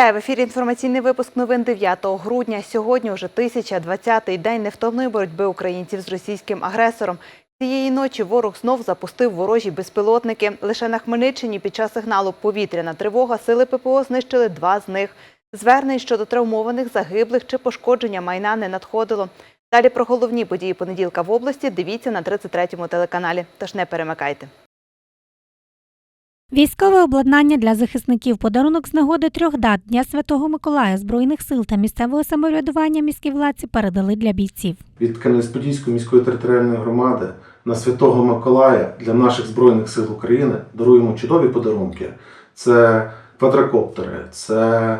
Вітаю в ефірі. Інформаційний випуск новин 9 грудня. Сьогодні вже 1020-й день невтомної боротьби українців з російським агресором. Цієї ночі ворог знов запустив ворожі безпілотники. Лише на Хмельниччині під час сигналу повітряна тривога сили ППО знищили два з них. Звернень щодо травмованих, загиблих чи пошкодження майна не надходило. Далі про головні події понеділка в області дивіться на 33-му телеканалі. Тож не перемикайте. Військове обладнання для захисників подарунок з нагоди трьох дат Дня Святого Миколая Збройних сил та місцевого самоврядування міській владці передали для бійців. від Кам'янець-Подільської міської територіальної громади на Святого Миколая для наших Збройних сил України даруємо чудові подарунки. Це квадрокоптери, це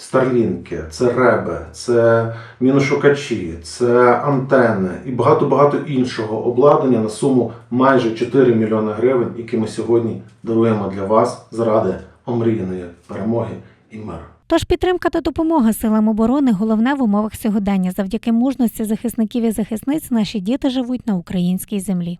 старлінки, це реби, це міношукачі, це антени і багато-багато іншого обладнання на суму майже 4 мільйони гривень, які ми сьогодні даруємо для вас заради омріяної перемоги і миру. Тож підтримка та допомога силам оборони головне в умовах сьогодення. Завдяки мужності захисників і захисниць наші діти живуть на українській землі.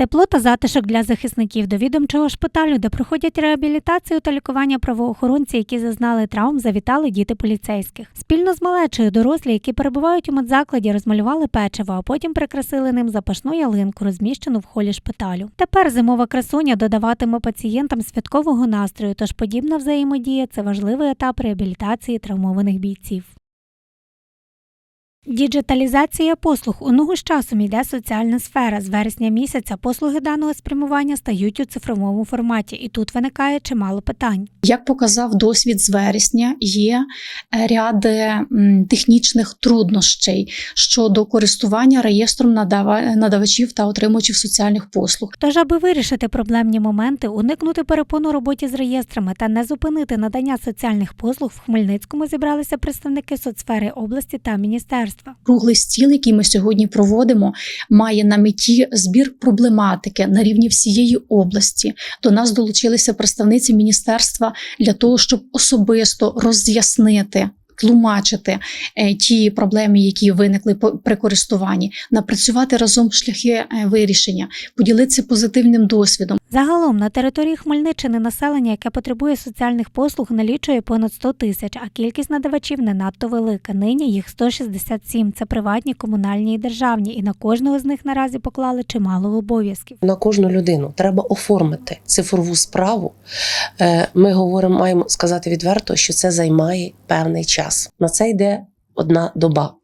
Тепло та затишок для захисників до відомчого шпиталю, де проходять реабілітацію та лікування правоохоронці, які зазнали травм, завітали діти поліцейських. Спільно з малечою дорослі, які перебувають у медзакладі, розмалювали печиво, а потім прикрасили ним запашну ялинку, розміщену в холі шпиталю. Тепер зимова красуня додаватиме пацієнтам святкового настрою, тож подібна взаємодія це важливий етап реабілітації травмованих бійців. Діджиталізація послуг у ногу з часом йде соціальна сфера. З вересня місяця послуги даного спрямування стають у цифровому форматі, і тут виникає чимало питань. Як показав досвід з вересня, є е, ряд технічних труднощей щодо користування реєстром надава- надавачів та отримувачів соціальних послуг. Тож, аби вирішити проблемні моменти, уникнути перепону роботі з реєстрами та не зупинити надання соціальних послуг, в Хмельницькому зібралися представники соцсфери області та міністерства. Круглий стіл, який ми сьогодні проводимо, має на меті збір проблематики на рівні всієї області. До нас долучилися представниці міністерства для того, щоб особисто роз'яснити. Тлумачити е, ті проблеми, які виникли при користуванні, напрацювати разом шляхи е, вирішення, поділитися позитивним досвідом. Загалом на території Хмельниччини населення, яке потребує соціальних послуг, налічує понад 100 тисяч, а кількість надавачів не надто велика. Нині їх 167. Це приватні, комунальні і державні, і на кожного з них наразі поклали чимало обов'язків. на кожну людину треба оформити цифрову справу. Е, Ми говоримо, маємо сказати відверто, що це займає певний час. На це йде одна доба.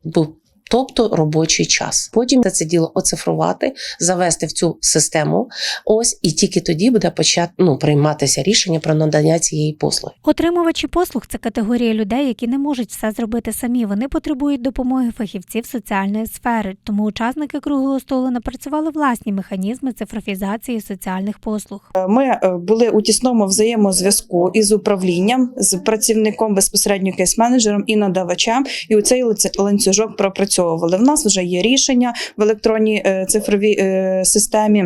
Тобто робочий час. Потім це, це діло оцифрувати, завести в цю систему. Ось і тільки тоді буде почати ну, прийматися рішення про надання цієї послуги. Отримувачі послуг це категорія людей, які не можуть все зробити самі. Вони потребують допомоги фахівців соціальної сфери. Тому учасники круглого столу напрацювали власні механізми цифрофізації соціальних послуг. Ми е, були у тісному взаємозв'язку із управлінням, з працівником безпосередньо кейс-менеджером і надавачем, і у цей лице- ланцюжок пропрацьовували. В нас вже є рішення в електронній е, цифровій е, системі.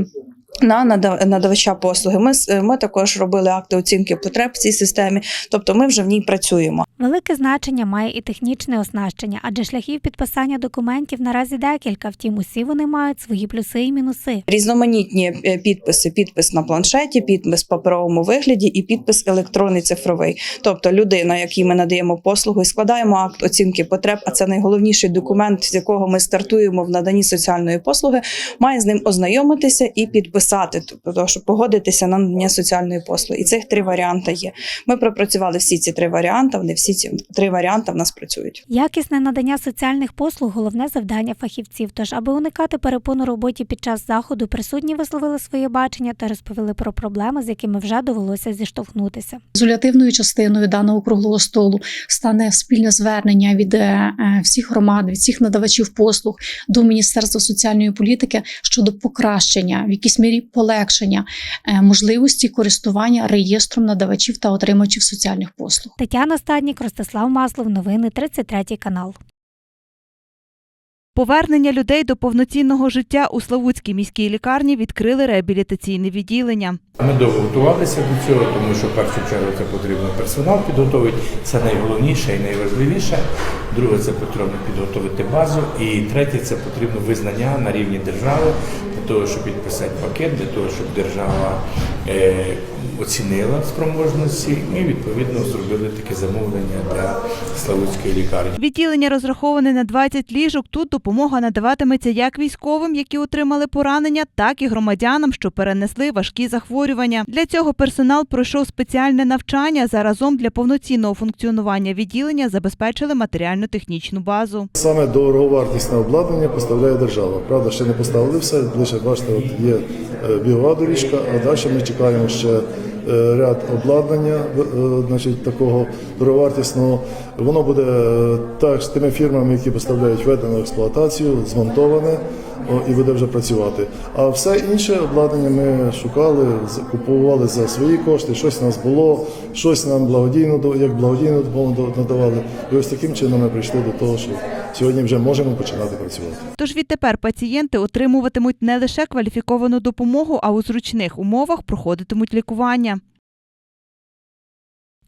На нада- надавача послуги. Ми, ми також робили акти оцінки потреб в цій системі, тобто ми вже в ній працюємо. Велике значення має і технічне оснащення, адже шляхів підписання документів наразі декілька. Втім, усі вони мають свої плюси і мінуси. Різноманітні е, підписи: підпис на планшеті, підпис в паперовому вигляді і підпис електронний цифровий. Тобто людина, якій ми надаємо послугу, і складаємо акт оцінки потреб. А це найголовніший документ, з якого ми стартуємо в наданні соціальної послуги, має з ним ознайомитися і підписати, тобто щоб погодитися на надання соціальної послуги. І цих три варіанти є. Ми пропрацювали всі ці три варіанти. Вони всі ці три варіанти в нас працюють. Якісне надання соціальних послуг головне завдання фахівців. Тож, аби уникати перепону роботі під час заходу, присутні висловили своє бачення та розповіли про проблеми, з якими вже довелося зіштовхнутися. Резолютивною частиною даного круглого столу стане спільне звернення від е, всіх громад, від всіх надавачів послуг до Міністерства соціальної політики щодо покращення, в якійсь мірі полегшення е, можливості користування реєстром надавачів та отримачів соціальних послуг. Тетяна Стаднік, Ростислав Маслов, новини 33 канал. Повернення людей до повноцінного життя у Славутській міській лікарні відкрили реабілітаційне відділення. Ми довго готувалися до цього, тому що в першу чергу це потрібно персонал підготовити. Це найголовніше і найважливіше. Друге, це потрібно підготовити базу. І третє, це потрібно визнання на рівні держави для того, щоб підписати пакет, для того, щоб держава е, оцінила спроможності і відповідно зробили таке замовлення для Славутської лікарні. Відділення розраховане на 20 ліжок. Тут допомога надаватиметься як військовим, які отримали поранення, так і громадянам, що перенесли важкі захворювання. Для цього персонал пройшов спеціальне навчання. Заразом для повноцінного функціонування відділення забезпечили матеріально-технічну базу. Саме дороговартісне обладнання поставляє держава. Правда, ще не поставили все. Лише бачите, от є е, бігова доріжка, а далі ми чекаємо ще е, ряд обладнання, е, значить, такого дороговартісного. Воно буде е, так з тими фірмами, які поставляють введено в експлуатацію, змонтоване і буде вже працювати. А все інше обладнання ми шукали, купували за свої кошти. Щось у нас було, щось нам благодійно як благодійну допомогу надавали. І ось таким чином ми прийшли до того, що сьогодні вже можемо починати працювати. Тож відтепер пацієнти отримуватимуть не лише кваліфіковану допомогу, а у зручних умовах проходитимуть лікування.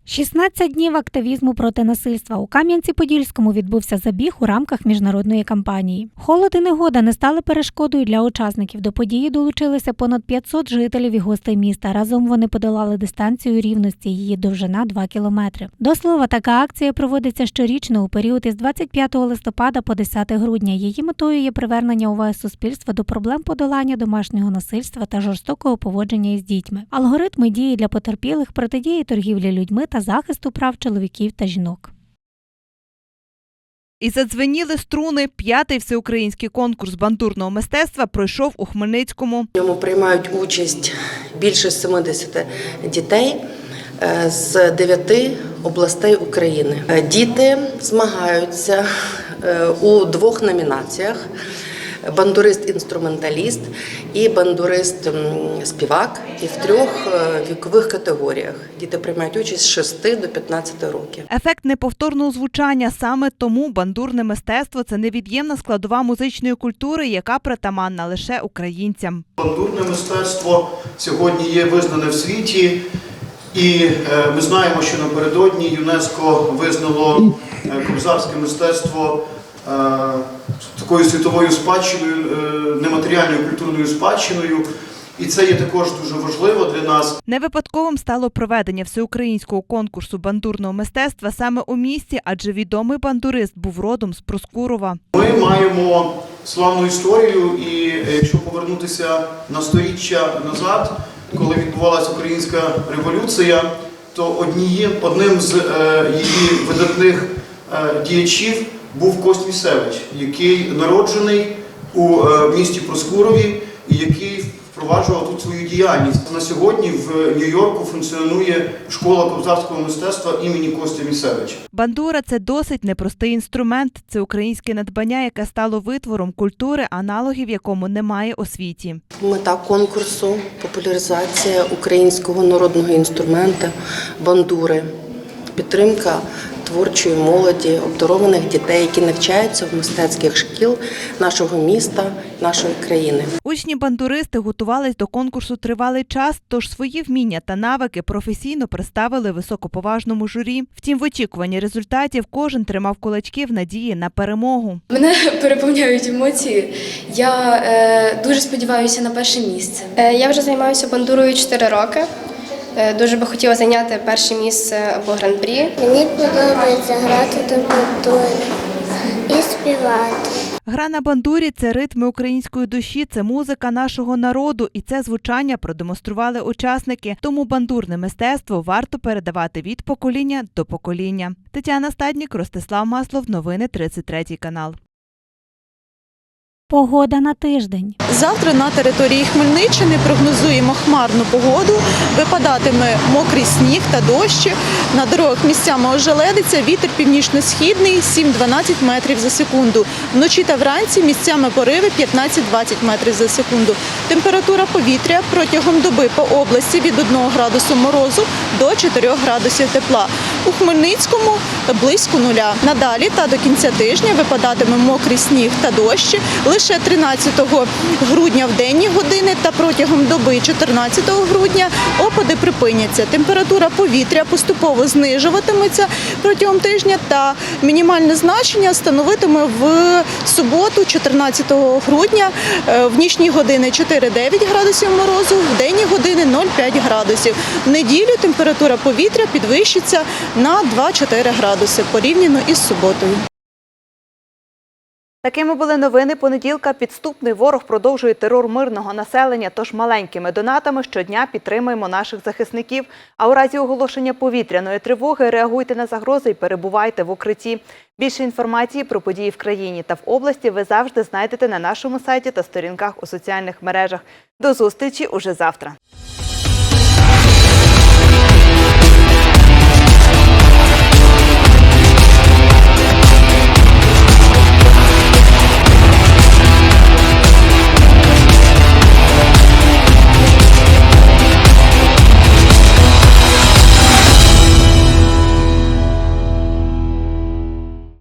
16 днів активізму проти насильства у Кам'янці-Подільському відбувся забіг у рамках міжнародної кампанії. Холод і негода не стали перешкодою для учасників. До події долучилися понад 500 жителів і гостей міста. Разом вони подолали дистанцію рівності. Її довжина 2 кілометри. До слова, така акція проводиться щорічно у період із 25 листопада по 10 грудня. Її метою є привернення уваги суспільства до проблем подолання домашнього насильства та жорстокого поводження із дітьми. Алгоритми дії для потерпілих, протидії торгівлі людьми та захисту прав чоловіків та жінок. І задзвеніли струни. П'ятий всеукраїнський конкурс бандурного мистецтва пройшов у Хмельницькому. В ньому приймають участь більше 70 дітей е, з 9 областей України. Е, Діти змагаються е, у двох номінаціях: бандурист-інструменталіст і бандурист-співак, і в трьох е, вікових категоріях. Діти приймають участь з 6 до 15 років. Ефект неповторного звучання саме тому бандурне мистецтво це невід'ємна складова музичної культури, яка притаманна лише українцям. Бандурне мистецтво сьогодні є визнане в світі, і е, ми знаємо, що напередодні ЮНЕСКо визнало е, кобзарське мистецтво такою світовою спадщиною, е, нематеріальною культурною спадщиною. І це є також дуже важливо для нас. Не випадковим стало проведення всеукраїнського конкурсу бандурного мистецтва саме у місті, адже відомий бандурист був родом з Проскурова. Ми маємо славну історію, і якщо повернутися на сторіччя назад, коли відбувалася українська революція, то однієм, одним з е, її видатних е, діячів був Кость Місевич, який народжений у е, місті Проскурові і який впроваджував тут свою діяльність. На сьогодні в Нью-Йорку функціонує школа кобзарського мистецтва імені Костя Місевича. Бандура це досить непростий інструмент. Це українське надбання, яке стало витвором культури, аналогів якому немає у світі. Мета конкурсу популяризація українського народного інструмента бандури, підтримка творчої молоді, обдарованих дітей, які навчаються в мистецьких шкіл нашого міста, нашої країни. Учні бандуристи готувались до конкурсу тривалий час, тож свої вміння та навики професійно представили високоповажному журі. Втім, в очікуванні результатів кожен тримав кулачки в надії на перемогу. Мене переповняють емоції. Я е, дуже сподіваюся на перше місце. Е, Я вже займаюся бандурою 4 роки. Е, Дуже би хотіла зайняти перше місце або гран-прі. Мені подобається грати до бандури і співати. Гра на бандурі це ритми української душі, це музика нашого народу, і це звучання продемонстрували учасники. Тому бандурне мистецтво варто передавати від покоління до покоління. Тетяна Стаднік, Ростислав Маслов, новини 33 канал. Погода на тиждень. Завтра на території Хмельниччини прогнозуємо хмарну погоду. Випадатиме мокрий сніг та дощ. На дорогах місцями ожеледиться. Вітер північно-східний 7-12 метрів за секунду. Вночі та вранці місцями пориви 15-20 метрів за секунду. Температура повітря протягом доби по області від 1 градусу морозу до 4 градусів тепла. У Хмельницькому близько нуля. Надалі та до кінця тижня випадатиме мокрий сніг та дощі. Лише 13 грудня в денні години та протягом доби 14 грудня опади припиняться. Температура повітря поступово знижуватиметься протягом тижня та мінімальне значення становитиме в суботу, 14 грудня, е, в нічні години 4-9 градусів морозу, в денні години 0,5 градусів. В неділю температура повітря підвищиться на 2-4 градуси порівняно із суботою. Такими були новини понеділка. Підступний ворог продовжує терор мирного населення, тож маленькими донатами щодня підтримуємо наших захисників. А у разі оголошення повітряної тривоги реагуйте на загрози і перебувайте в укритті. Більше інформації про події в країні та в області ви завжди знайдете на нашому сайті та сторінках у соціальних мережах. До зустрічі уже завтра.